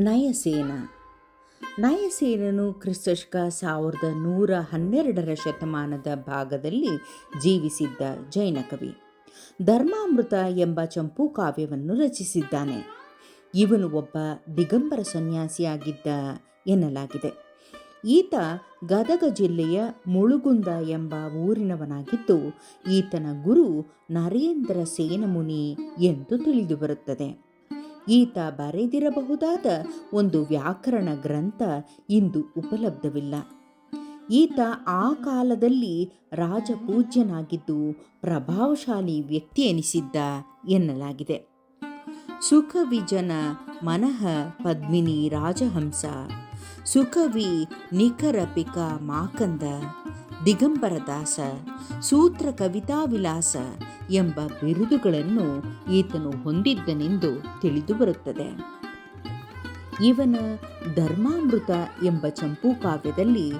ನಯಸೇನ. ನಯಸೇನನು ಕ್ರಿಸ್ತಶಕ ಸಾವಿರದ ನೂರ ಹನ್ನೆರಡರ ಶತಮಾನದ ಭಾಗದಲ್ಲಿ ಜೀವಿಸಿದ್ದ ಜೈನ ಕವಿ. ಧರ್ಮಾಮೃತ ಎಂಬ ಚಂಪು ಕಾವ್ಯವನ್ನು ರಚಿಸಿದ್ದಾನೆ. ಇವನು ಒಬ್ಬ ದಿಗಂಬರ ಸನ್ಯಾಸಿಯಾಗಿದ್ದ ಎನ್ನಲಾಗಿದೆ. ಈತ ಗದಗ ಜಿಲ್ಲೆಯ ಮುಳುಗುಂದ ಎಂಬ ಊರಿನವನಾಗಿದ್ದು, ಈತನ ಗುರು ನರೇಂದ್ರ ಸೇನಮುನಿ ಎಂದು ತಿಳಿದುಬರುತ್ತದೆ. ಈತ ಬರೆದಿರಬಹುದಾದ ಒಂದು ವ್ಯಾಕರಣ ಗ್ರಂಥ ಇಂದು ಉಪಲಬ್ಧವಿಲ್ಲ. ಈತ ಆ ಕಾಲದಲ್ಲಿ ರಾಜಪೂಜ್ಯನಾಗಿದ್ದು ಪ್ರಭಾವಶಾಲಿ ವ್ಯಕ್ತಿ ಎನಿಸಿದ್ದ ಎನ್ನಲಾಗಿದೆ. ಸುಖವಿಜನ ಮನಃ ಪದ್ಮಿನಿ ರಾಜಹಂಸ, ಸುಖವಿ ನಿಖರಪಿಕ ಮಾಕಂದ ದಿಗಂಬರದಾಸ ಸೂತ್ರ ಕವಿತಾ ವಿಲಾಸ ಎಂಬ ಬಿರುದುಗಳನ್ನು ಈತನು ಹೊಂದಿದ್ದನೆಂದು ತಿಳಿದುಬರುತ್ತದೆ ಇವನ ಧರ್ಮಾಮೃತ ಎಂಬ ಚಂಪೂ ಕಾವ್ಯದಲ್ಲಿ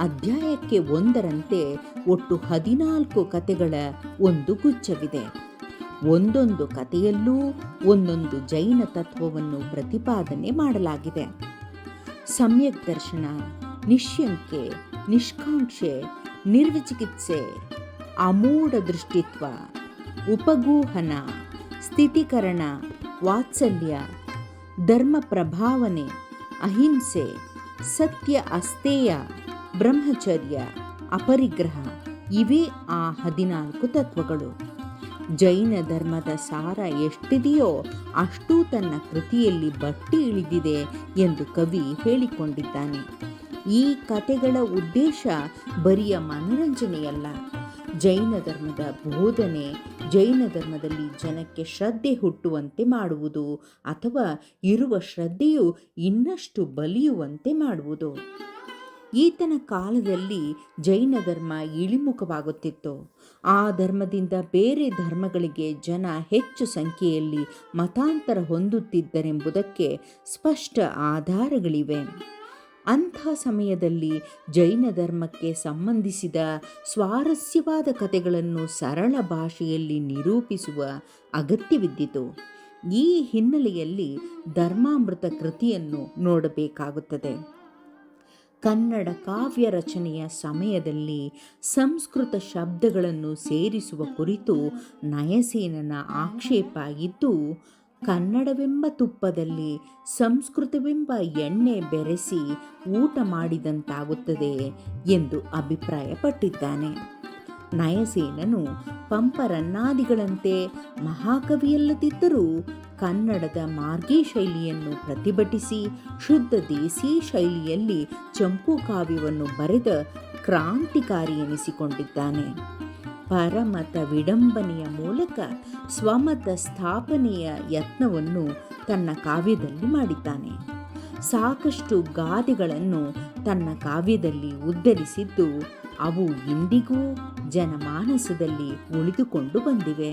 ಅಧ್ಯಾಯಕ್ಕೆ ಒಂದರಂತೆ ಒಟ್ಟು ಹದಿನಾಲ್ಕು ಕತೆಗಳ ಒಂದು ಗುಚ್ಛವಿದೆ. ಒಂದೊಂದು ಕಥೆಯಲ್ಲೂ ಒಂದೊಂದು ಜೈನ ತತ್ವವನ್ನು ಪ್ರತಿಪಾದನೆ ಮಾಡಲಾಗಿದೆ. ಸಮ್ಯಕ್ ದರ್ಶನ, ನಿಶ್ಯಂಕೆ ನಿಷ್ಕಾಂಕ್ಷೆ, ನಿರ್ವಿಚಿಕಿತ್ಸೆ, ಅಮೂಢ ದೃಷ್ಟಿತ್ವ, ಉಪಗೂಹನ, ಸ್ಥಿತಿಕರಣ, ವಾತ್ಸಲ್ಯ, ಧರ್ಮ ಪ್ರಭಾವನೆ, ಅಹಿಂಸೆ, ಸತ್ಯ ಅಸ್ತೇಯ ಬ್ರಹ್ಮಚರ್ಯ, ಅಪರಿಗ್ರಹ ಇವೇ ಆ ಹದಿನಾಲ್ಕು ತತ್ವಗಳು. ಜೈನ ಧರ್ಮದ ಸಾರ ಎಷ್ಟಿದೆಯೋ ಅಷ್ಟೂ ತನ್ನ ಕೃತಿಯಲ್ಲಿ ಬಟ್ಟಿ ಇಳಿದಿದೆ ಎಂದು ಕವಿ ಹೇಳಿಕೊಂಡಿದ್ದಾನೆ. ಈ ಕತೆಗಳ ಉದ್ದೇಶ ಬರಿಯ ಮನೋರಂಜನೆಯಲ್ಲ. ಜೈನ ಧರ್ಮದ ಬೋಧನೆ, ಜೈನ ಧರ್ಮದಲ್ಲಿ ಜನಕ್ಕೆ ಶ್ರದ್ಧೆ ಹುಟ್ಟುವಂತೆ ಮಾಡುವುದು ಅಥವಾ ಇರುವ ಶ್ರದ್ಧೆಯು ಇನ್ನಷ್ಟು ಬಲಿಯುವಂತೆ ಮಾಡುವುದು. ಈತನ ಕಾಲದಲ್ಲಿ ಜೈನ ಧರ್ಮ ಇಳಿಮುಖವಾಗುತ್ತಿತ್ತು. ಆ ಧರ್ಮದಿಂದ ಬೇರೆ ಧರ್ಮಗಳಿಗೆ ಜನ ಹೆಚ್ಚು ಸಂಖ್ಯೆಯಲ್ಲಿ ಮತಾಂತರ ಹೊಂದುತ್ತಿದ್ದರೆಂಬುದಕ್ಕೆ ಸ್ಪಷ್ಟ ಆಧಾರಗಳಿವೆ. ಅಂಥ ಸಮಯದಲ್ಲಿ ಜೈನ ಧರ್ಮಕ್ಕೆ ಸಂಬಂಧಿಸಿದ ಸ್ವಾರಸ್ಯವಾದ ಕಥೆಗಳನ್ನು ಸರಳ ಭಾಷೆಯಲ್ಲಿ ನಿರೂಪಿಸುವ ಅಗತ್ಯವಿದ್ದಿತು. ಈ ಹಿನ್ನೆಲೆಯಲ್ಲಿ ಧರ್ಮಾಮೃತ ಕೃತಿಯನ್ನು ನೋಡಬೇಕಾಗುತ್ತದೆ. ಕನ್ನಡ ಕಾವ್ಯ ರಚನೆಯ ಸಮಯದಲ್ಲಿ ಸಂಸ್ಕೃತ ಶಬ್ದಗಳನ್ನು ಸೇರಿಸುವ ಕುರಿತು ನಯಸೇನನ ಆಕ್ಷೇಪ ಇದ್ದು ಕನ್ನಡವೆಂಬ ತುಪ್ಪದಲ್ಲಿ ಸಂಸ್ಕೃತವೆಂಬ ಎಣ್ಣೆ ಬೆರೆಸಿ ಊಟ ಮಾಡಿದಂತಾಗುತ್ತದೆ ಎಂದು ಅಭಿಪ್ರಾಯಪಟ್ಟಿದ್ದಾನೆ. ನಯಸೇನನು ಪಂಪರನ್ನಾದಿಗಳಂತೆ ಮಹಾಕವಿಯಲ್ಲದಿದ್ದರೂ ಕನ್ನಡದ ಮಾರ್ಗಿ ಶೈಲಿಯನ್ನು ಪ್ರತಿಭಟಿಸಿ ಶುದ್ಧ ದೇಸಿ ಶೈಲಿಯಲ್ಲಿ ಚಂಪು ಕಾವ್ಯವನ್ನು ಬರೆದ ಕ್ರಾಂತಿಕಾರಿ ಎನಿಸಿಕೊಂಡಿದ್ದಾನೆ. ಪರಮತ ವಿಡಂಬನೆಯ ಮೂಲಕ ಸ್ವಮತ ಸ್ಥಾಪನೆಯ ಯತ್ನವನ್ನು ತನ್ನ ಕಾವ್ಯದಲ್ಲಿ ಮಾಡಿದ್ದಾನೆ. ಸಾಕಷ್ಟು ಗಾದೆಗಳನ್ನು ತನ್ನ ಕಾವ್ಯದಲ್ಲಿ ಉದ್ಧರಿಸಿದ್ದು ಅವು ಇಂದಿಗೂ ಜನಮಾನಸದಲ್ಲಿ ಉಳಿದುಕೊಂಡು ಬಂದಿವೆ.